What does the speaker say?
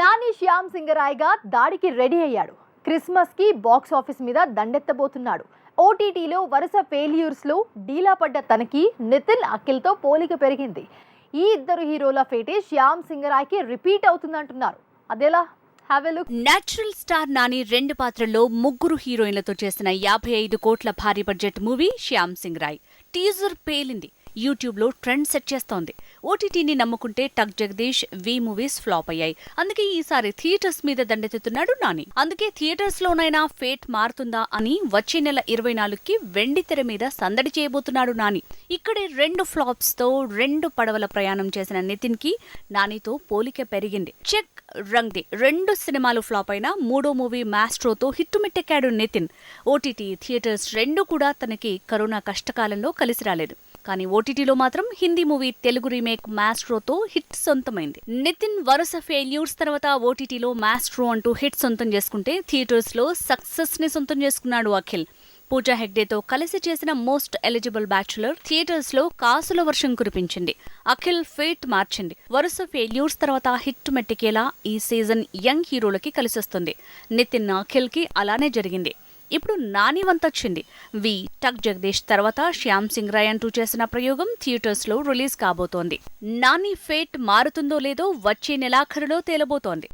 నాని శ్యామ్ సింగరాయ్గా దాడికి రెడీ అయ్యాడు. క్రిస్మస్కి బాక్స్ ఆఫీస్ మీద దండెత్తబోతున్నాడు. ఓటీటీలో వరుస ఫెయిల్యూర్స్లో డీలా పడ్డ తనకి నితిన్ అఖిల్తో పోలిక పెరిగింది. ఈ ఇద్దరు హీరోల ఫేటే శ్యామ్ సింగరాయ్కి రిపీట్ అవుతుందంటున్నారు. అదేలా? హ్యావ్ నేచురల్ స్టార్ నాని రెండు పాత్రల్లో ముగ్గురు హీరోయిన్లతో చేసిన యాభై ఐదు కోట్ల భారీ budget movie Shyam Singha Roy teaser పేలింది. యూట్యూబ్లో ట్రెండ్ సెట్ చేస్తోంది. ఓటీటీని నమ్ముకుంటే టక్ జగదీష్ వి మూవీస్ ఫ్లాప్ అయ్యాయి. అందుకే ఈసారి థియేటర్స్ మీద దండెత్తుతున్నాడు నాని. అందుకే థియేటర్స్ లోనైనా ఫేట్ మారుతుందా అని వచ్చే నెల ఇరవై నాలుగుకి వెండి తెర మీద సందడి చేయబోతున్నాడు నాని. ఇక్కడే రెండు ఫ్లాప్స్తో రెండు పడవల ప్రయాణం చేసిన నితిన్కి నానితో పోలిక పెరిగింది. చెక్ రంగ్ దే రెండు సినిమాలు ఫ్లాప్ అయినా మూడో మూవీ మాస్ట్రోతో హిట్టుమిట్టెక్కాడు నితిన్. ఓటీటీ థియేటర్స్ రెండు కూడా తనకి కరోనా కష్టకాలంలో కలిసి రాలేదు. కానీ ఓటీటీలో మాత్రం హిందీ మూవీ తెలుగు రీమేక్ మాస్ట్రోతో హిట్ సొంతమైంది. నితిన్ వరుస ఫెయిల్యూర్స్ తర్వాత ఓటీటీలో మాస్ట్రో అంటూ హిట్ సొంతం చేసుకుంటే థియేటర్స్లో సక్సెస్ని సొంతం చేసుకున్నాడు అఖిల్. పూజా హెగ్డేతో కలిసి చేసిన మోస్ట్ ఎలిజిబుల్ బ్యాచులర్ థియేటర్స్లో కాసుల వర్షం కురిపించింది. అఖిల్ ఫేట్ మార్చింది. వరుస ఫెయిల్యూర్స్ తర్వాత హిట్ మెట్టికేలా ఈ సీజన్ యంగ్ హీరోలకి కలిసొస్తుంది. నితిన్ అఖిల్కి అలానే జరిగింది. ఇప్పుడు నాని వంతొచ్చింది వి టక్ జగదీష్ తర్వాత శ్యామ్ సింగ్ రాయ్ అంటూ చేసిన ప్రయోగం థియేటర్స్లో రిలీజ్ కాబోతోంది. నాని ఫేట్ మారుతుందో లేదో వచ్చే నెలాఖరులో తేలబోతోంది.